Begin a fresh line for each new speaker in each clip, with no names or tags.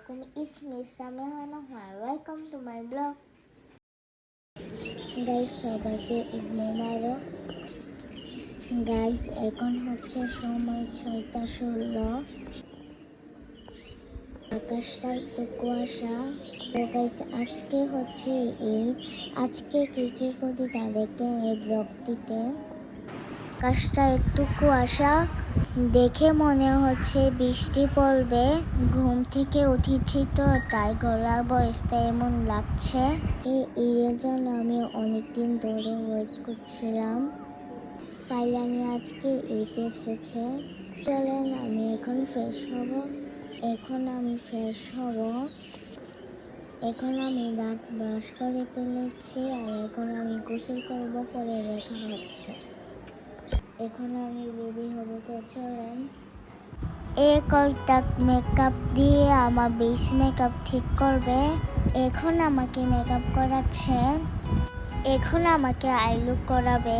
alaikum. It's me, Samira Nahar. Welcome to my blog. Guys সবাইকে মোবারক guys এখন হচ্ছে সময় ছয়টা ষোলো আকাশটা একটু কুয়াশা তো গাইস আজকে হচ্ছে এই আজকে কি কি করি তা এই ব্লগটিতে আকাশটা একটু কুয়াশা দেখে মনে হচ্ছে বৃষ্টি পড়বে। ঘুম থেকে উঠেছি তো, তাই গলার বয়সটা এমন লাগছে। এই ঈদের জন্য আমি অনেকদিন ধরে ওয়েট করছিলাম। ফাইলানি আজকে ঈদ এসেছে। চলেন, আমি এখন ফ্রেশ হব। এখন আমি ফ্রেশ হব। এখন আমি দাঁত ব্রাশ করে ফেলেছি আর এখন আমি গোসল করব পরে দেখা হচ্ছে। এখন আমি রেডি হব চলেন। এ কয়েকটা মেকআপ দিয়ে আমার বেস মেকআপ ঠিক করবে? এখন আমাকে মেকআপ করাচ্ছে। এখন আমাকে আইলুক করাবে।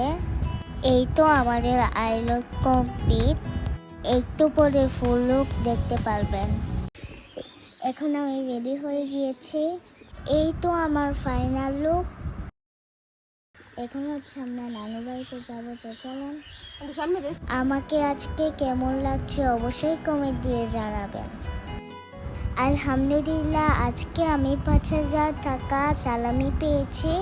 এই তো আমাদের আইলুক কমপ্লিট একটু পরে ফুল লুক দেখতে পারবেন। এখন আমি রেডি হয়ে গিয়েছি। এই তো আমার ফাইনাল লুক এখন হচ্ছে আমরা নানু বাড়িতে যাব তো চলেন। আমাকে আজকে কেমন লাগছে অবশ্যই কমেন্ট দিয়ে জানাবেন। আলহামদুলিল্লাহ আজকে আমি পাঁচ হাজার টাকা সালামি পেয়েছি।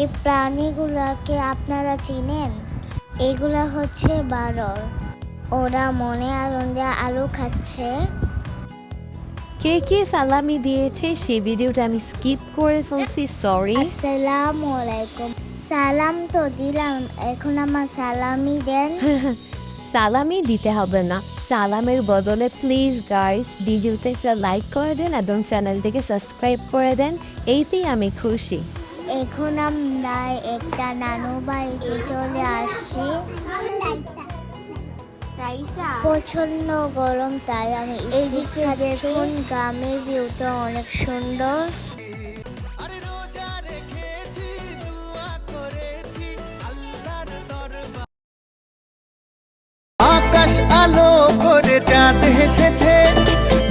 এই প্রাণীগুলাকে আপনারা চিনেন? এগুলা হচ্ছে বারর ওরা মনে আনন্দে আলু খাচ্ছে।
কে কে সালামি দিয়েছে সেই ভিডিওটা আমি স্কিপ করে ফেলছি সরি
আসসালামু আলাইকুম। সালাম তো দিলাম এখন আমার সালামি দেন।
সালামি দিতে হবে না। সালামের বদলে প্লিজ গাইস ভিডিওতে একটা লাইক করে দেন এবং চ্যানেলটিকে সাবস্ক্রাইব করে দেন এইতেই আমি খুশি।
এখন আমরা একটা নানু বাড়িতে চলে আসছি। প্রচণ্ড গরম তাই আমি এদিকে দেখুন গ্রামের ভিউটা অনেক সুন্দর।
আরে রোজা রেখেছি দোয়া করেছি আল্লাহর দরবার। আকাশ আলো করে চাঁদ হেসেছে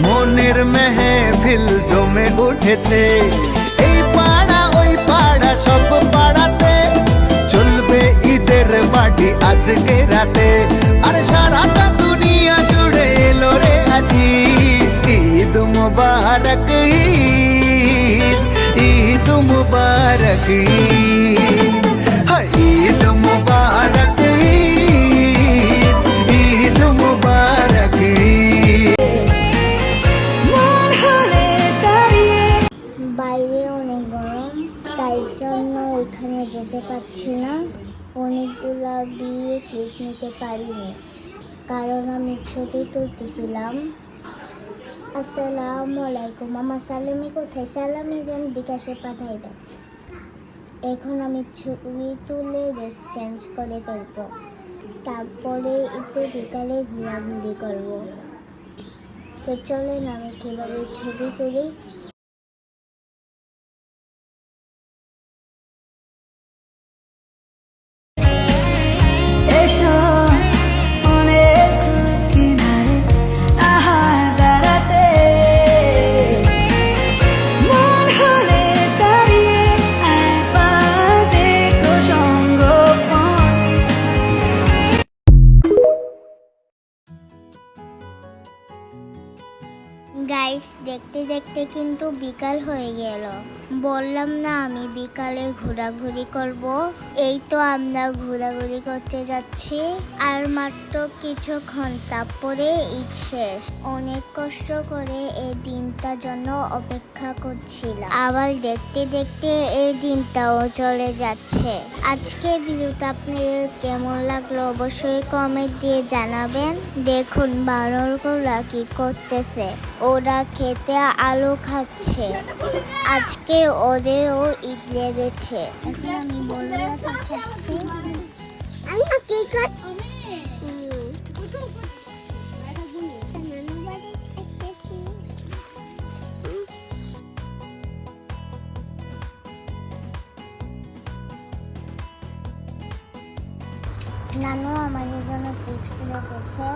মনের মেহফিল জমে উঠেছে। এই পাড়া ওই পাড়া সব পাড়াতে চলবে ঈদের বাড়ি আজকে রাতে। আর সারাটা দুনিয়া জুড়ে এলো রে আজি ঈদ মুবারক ঈদ ঈদ মুবারক ঈদ। হায় ঈদ মুবারক
বাইরে অনেক গরম তাই জন্য ওইখানে যেতে পারছি না। অনেকগুলো বিয়ে ক্লিক নিতে পারিনি। কারণ আমি ছবি তুলতেছিলাম। আসসালামু আলাইকুম আমার সালামি কোথায়? সালামি দেন বিকাশে পাঠাইবেন এখন আমি ছবি তুলে ড্রেস চেঞ্জ করে ফেলব। তারপরে একটু বিকালে ঘোরাঘুরি করব। তো চলেন আমি কীভাবে ছবি তুলি? বিকাল হয়ে গেল। বললাম, না, আমি বিকালে ঘোরাঘুরি করব। এই তো আমরা ঘোরাঘুরি করতে যাচ্ছি। আর মাত্র কিছুক্ষণ তারপরে ঈদ শেষ। অনেক কষ্ট করে এই দিনটার জন্য অপেক্ষা করছিলাম। আবার দেখতে দেখতে এই দিনটাও চলে যাচ্ছে। আজকে ভিডিওটা আপনাদের কেমন লাগল অবশ্যই কমেন্ট দিয়ে জানাবেন। দেখুন বানরগুলা কি করতেছে। ওরা খেতে আলু খাচ্ছে। আজকে ওদেরও ঈদ লেগেছে। নানু আমাদের জন্য চিপস বেঁচেছে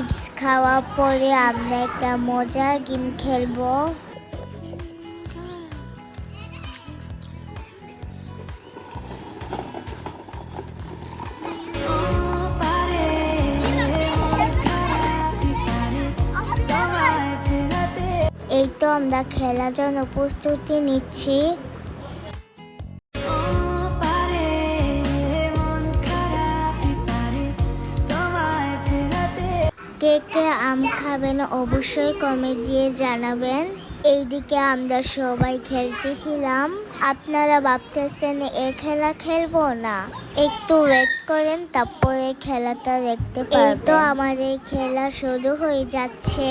চিপস খাওয়ার পরে আমরা একটা মজার গেম খেলব। এই তো আমরা খেলার জন্য প্রস্তুতি নিচ্ছি। কে কে আম খাবেন অবশ্যই কমে দিয়ে জানাবেন। এইদিকে আমরা সবাই খেলতেছিলাম। আপনারা ভাবতেছেন এ খেলা খেলব না? একটু ওয়েট করেন তারপরে খেলাটা দেখতে এই তো আমাদের খেলা শুরু হয়ে যাচ্ছে।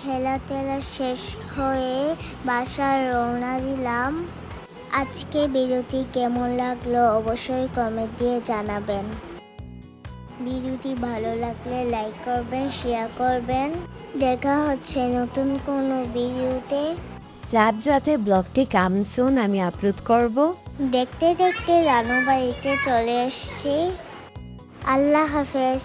খেলা টেলা শেষ হয়ে বাসায় রওনা দিলাম। আজকে বিরতি কেমন লাগল অবশ্যই কমেন্ট দিয়ে জানাবেন। ভিডিওটি ভালো লাগলে লাইক করবেন শেয়ার করবেন। দেখা হচ্ছে নতুন কোনো ভিডিওতে।
চাঁদ রাতে ব্লগটি কামসুন আমি আপলোড করব।
দেখতে দেখতে রানু বাড়িতে চলে এসেছি। আল্লাহ হাফেজ।